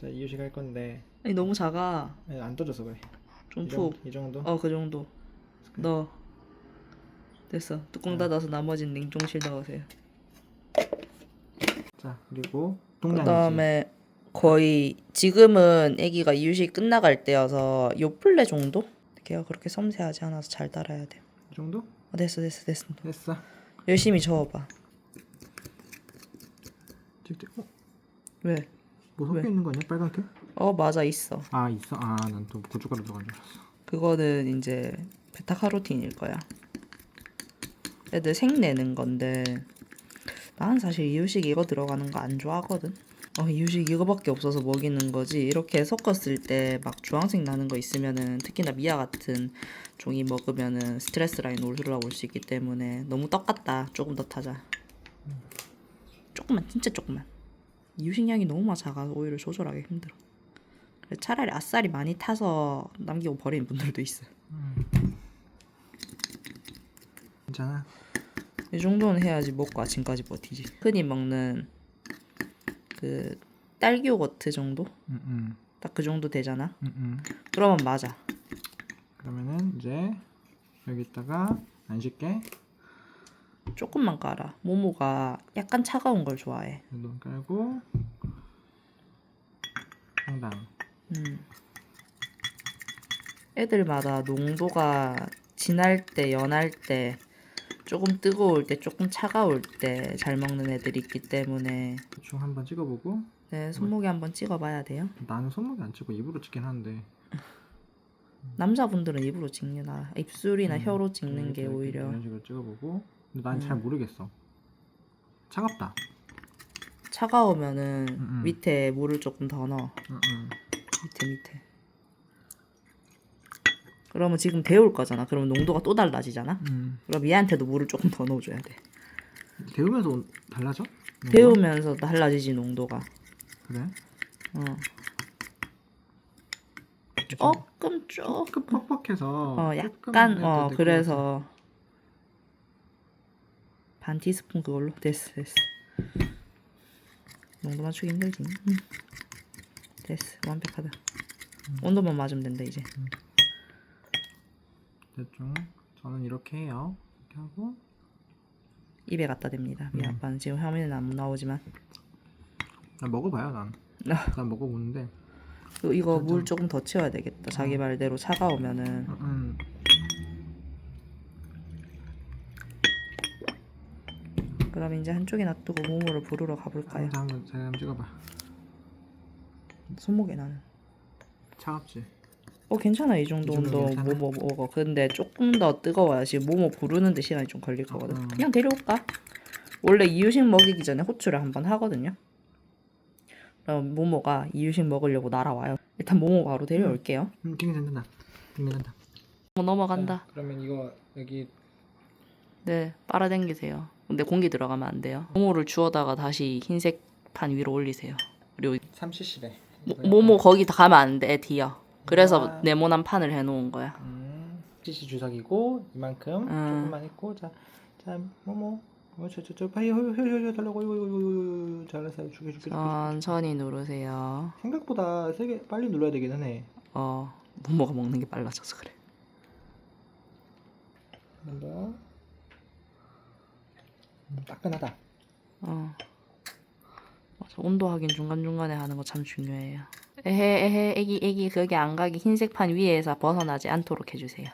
자 이유식 할 건데 아니 너무 작아. 아니, 안 떠져서 그래. 좀 이, 푹. 정도, 이 정도. 어 그 정도. 넣어. 됐어. 뚜껑 닫아서 나머지는 냉동실 넣으세요. 자 그리고 그 동량이지. 다음에 거의 지금은 아기가 이유식 끝나갈 때여서 요 플레 정도? 걔가 그렇게 섬세하지 않아서 잘 따라야 돼. 이 정도? 어, 됐어 됐어 됐어. 됐어. 열심히 저어봐. 찍찍. 어? 왜? 뭐 섞여 왜? 있는 거 아니야? 빨갛게? 어 맞아 있어. 아 있어? 아 난 또 고춧가루 들어간 줄 알았어. 그거는 이제 베타카로틴일 거야. 애들 색 내는 건데 나는 사실 이유식 이거 들어가는 거 안 좋아하거든. 어 이유식 이거밖에 없어서 먹이는 거지. 이렇게 섞었을 때 막 주황색 나는 거 있으면은 특히나 미아 같은 종이 먹으면은 스트레스 라인 올라올 수 있기 때문에 너무 떡 같다. 조금 더 타자. 조금만 진짜 조금만. 이유식 양이 너무 작아서 오히려 조절하기 힘들어. 그래서 차라리 아싸리 많이 타서 남기고 버리는 분들도 있어요. 괜찮아. 이 정도는 해야지 먹고 아침까지 버티지. 흔히 먹는 그 딸기 요거트 정도? 응응. 딱그 정도 되잖아. 응응. 그러면 맞아. 그러면은 이제 여기다가 안 씻게 조금만 깔아. 모모가 약간 차가운 걸 좋아해. 눈 깔고 상당. 음. 애들마다 농도가 진할 때, 연할 때, 조금 뜨거울 때, 조금 차가울 때 잘 먹는 애들이 있기 때문에 대충 한번 찍어보고 네, 손목에 한번 찍어봐야 돼요. 나는 손목에 안 찍고 입으로 찍긴 하는데 남자분들은 입으로 찍느나 입술이나 음, 혀로 찍는 이렇게, 게 이렇게 오히려 이런 식으로 찍어보고 근데 난 음. 잘 모르겠어 차갑다 차가우면은 음, 음. 밑에 물을 조금 더 넣어. 응응 밑에 밑에. 그러면 지금 데울 거잖아. 그러면 농도가 또 달라지잖아. 음. 그럼 얘한테도 물을 조금 더 넣어줘야 돼. 데우면서 온- 달라져? 뭔가? 데우면서 달라지지 농도가. 그래? 어. 조금 조. 조금 퍽퍽해서 어 조금 약간 해도 어 될것 그래서 반 티스푼 그걸로 됐어 됐어. 농도 맞추기 힘들지. 응. 됐어 완벽하다. 온도만 맞으면 된다 이제. 같아. 대충 저는 이렇게 해요 이렇게 하고 입에 갖다 댑니다. 미 음. 아빠는 지금 화면에는 안 나오지만 난 먹어봐요 난. 아. 난 먹어보는데 그 이거. 물 조금 더 채워야 되겠다. 자기 말대로 차가우면은 음. 그럼 이제 한쪽에 놔두고 모모를 부르러 가볼까요? 자, 한번 제가 한번 찍어봐 손목에 나는. 차갑지? 어 괜찮아 이 정도 이 정도 온도 괜찮아? 모모 먹어. 근데 조금 더 뜨거워야 지금 모모 부르는데 시간이 좀 걸릴 거거든. 음. 그냥 데려올까? 원래 이유식 먹이기 전에 호출을 한번 하거든요. 그럼 모모가 이유식 먹으려고 날아와요. 일단 모모 바로 데려올게요. 음 ting이 된다 뭐 넘어간다. 자, 그러면 이거 여기 네, 빨아당기세요. 근데 공기 들어가면 안 돼요. 모모를 주워다가 다시 흰색 판 위로 올리세요. 그리고 3cc래 모- 모모 거기 다 가면 안 돼, 뒤요. 그래서 아. 네모난 판을 해놓은 거야. 음, cc 주사기고 이만큼 음. 조금만 했고 자, 자 뭐뭐 어, 저저저 빨리 효효효효 달라고 이거 이거 이거 이거 잘했어 죽여 죽여 죽여 천천히 누르세요. 생각보다 세게 빨리 눌러야 되기는 해. 어, 모모가 먹는 게 빨라져서 그래. 한번 더. 음, 따끈하다. 어. 맞아, 온도 확인 중간중간에 하는 거 참 중요해요. 에헤, 에헤, 애기, 애기, 거기 안 가게 흰색 판 위에서 벗어나지 않도록 해주세요.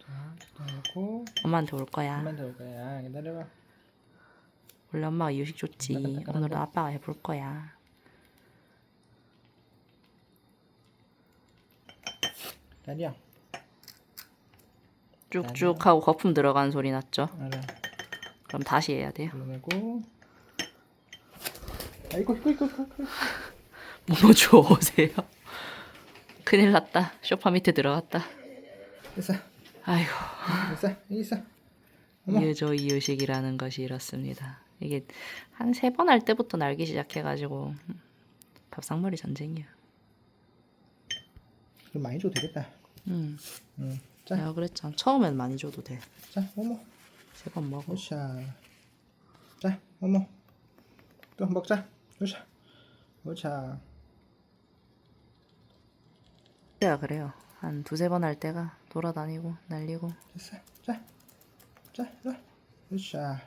자, 기다리고 엄마한테 올 거야. 더올 거야. 기다려봐. 원래 엄마가 이유식 줬지. 따끈따끈한데? 오늘은 아빠가 해볼 거야. 기다려. 쭉쭉 하고 거품 들어가는 소리 났죠? 알아. 그럼 다시 해야 돼요. 눌러내고. 아이고 이거 이거 이거. 모모 주워오세요. 큰일 났다. 쇼파 밑에 들어갔다. 됐어. 아이고. 됐어. 있어. 어머. 이유조 이유식이라는 것이 이렇습니다. 이게 한 세 번 할 때부터 날기 시작해가지고 밥상머리 전쟁이야. 그럼 많이 줘도 되겠다. 음, 응. 자, 내가 그랬잖아. 처음엔 많이 줘도 돼. 자, 어머. 세번 먹어. 오샤. 자, 어머. 또 먹자. 오샤. 오차. 그래야 그래요. 한 두세 번 할 때가 돌아다니고 날리고 됐어. 자, 자, 이리 와.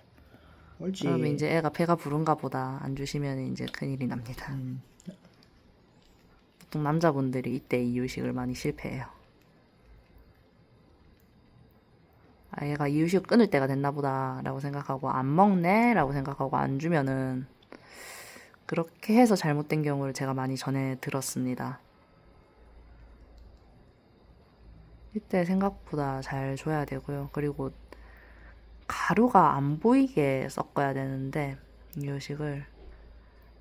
옳지. 그러면 이제 애가 배가 부른가 보다 안 주시면 이제 큰일이 납니다. 음. 보통 남자분들이 이때 이유식을 많이 실패해요. 아, 얘가 이유식 끊을 때가 됐나 보다 라고 생각하고 안 먹네 라고 생각하고 안 주면은 그렇게 해서 잘못된 경우를 제가 많이 전해 들었습니다. 이때 생각보다 잘 줘야 되고요. 그리고 가루가 안 보이게 섞어야 되는데 이유식을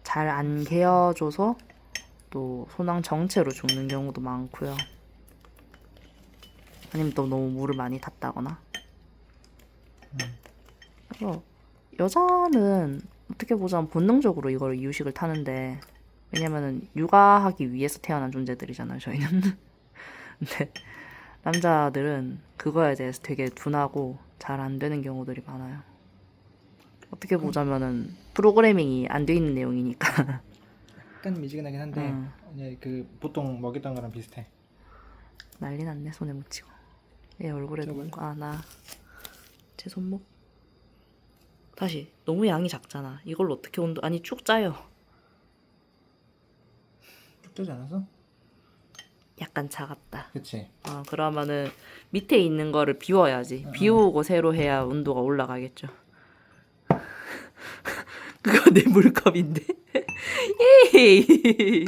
잘 안 개어줘서 또 소낭 정체로 죽는 경우도 많고요. 아니면 또 너무 물을 많이 탔다거나. 그래서 여자는 어떻게 보자면 본능적으로 이걸 이유식을 타는데 왜냐면은 육아하기 위해서 태어난 존재들이잖아요. 저희는. 근데 남자들은 그거에 대해서 되게 둔하고 잘 안 되는 경우들이 많아요. 어떻게 보자면은 프로그래밍이 안 돼 있는 내용이니까. 약간 미지근하긴 한데 음. 그 보통 먹였던 거랑 비슷해. 난리 났네 손에 묻히고 얘 얼굴에? 묻고 아나 제 손목. 다시 너무 양이 작잖아. 이걸로 어떻게 온도 아니 축 짜요. 쭉 되지 않았어? 약간 작았다. 그치. 어 그러면은 밑에 있는 거를 비워야지. 비우고 새로 해야 온도가 올라가겠죠. 그거 내 물컵인데? 예이!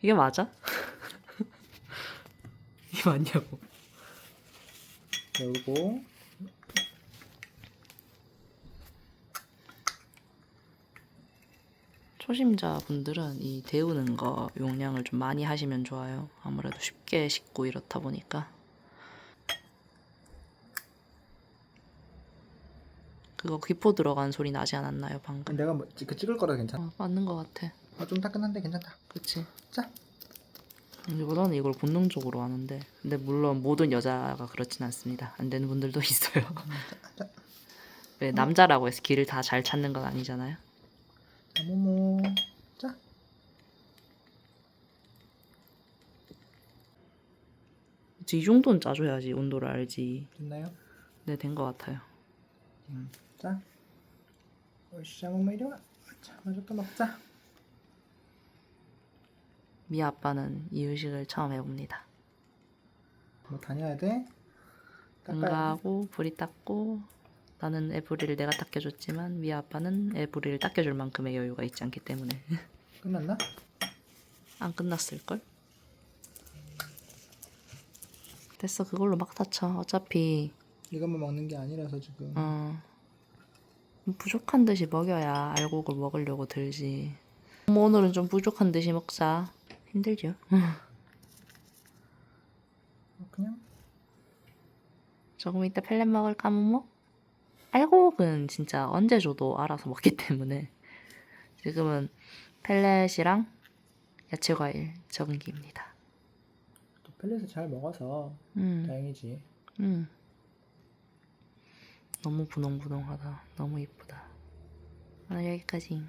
이게 맞아? 이게 맞냐고 열고 초심자분들은 이 데우는 거 용량을 좀 많이 하시면 좋아요. 아무래도 쉽게 식고 이렇다 보니까. 그거 귀포 들어간 소리 나지 않았나요 방금? 내가 뭐, 그 찍을 거라 괜찮아. 어, 맞는 것 같아. 어, 좀 따끈한데 괜찮다. 그치? 자. 이보다는 이걸 본능적으로 하는데 근데 물론 모든 여자가 그렇진 않습니다. 안 되는 분들도 있어요. 자, 왜 남자라고 해서 길을 다 잘 찾는 건 아니잖아요. 자, 모모. 자. 그치, 이 정도는 짜줘야지 온도를 알지. 됐나요? 네, 된 것 같아요. 음. 자. 오샤 모모 이리 와. 자, 먼저 또 먹자. 미 아빠는 이 의식을 처음 해봅니다. 뭐 다녀야 돼. 응가하고 불이 닦고 나는 에브리를 내가 닦여줬지만 미 아빠는 에브리를 닦여줄 만큼의 여유가 있지 않기 때문에 끝났나? 안 끝났을걸? 됐어 그걸로 막 다쳐 어차피 이것만 먹는 게 아니라서 지금. 어 부족한 듯이 먹여야 알곡을 먹으려고 들지 뭐 오늘은 좀 부족한 듯이 먹자 힘들죠 그냥 조금 이따 펠렛 먹을까 모모? 알곡은 진짜 언제 줘도 알아서 먹기 때문에 지금은 펠렛이랑 야채 과일 적응기입니다. 또 펠렛을 잘 먹어서 음, 다행이지. 음. 너무 분홍분홍하다. 너무 이쁘다. 오늘 여기까지.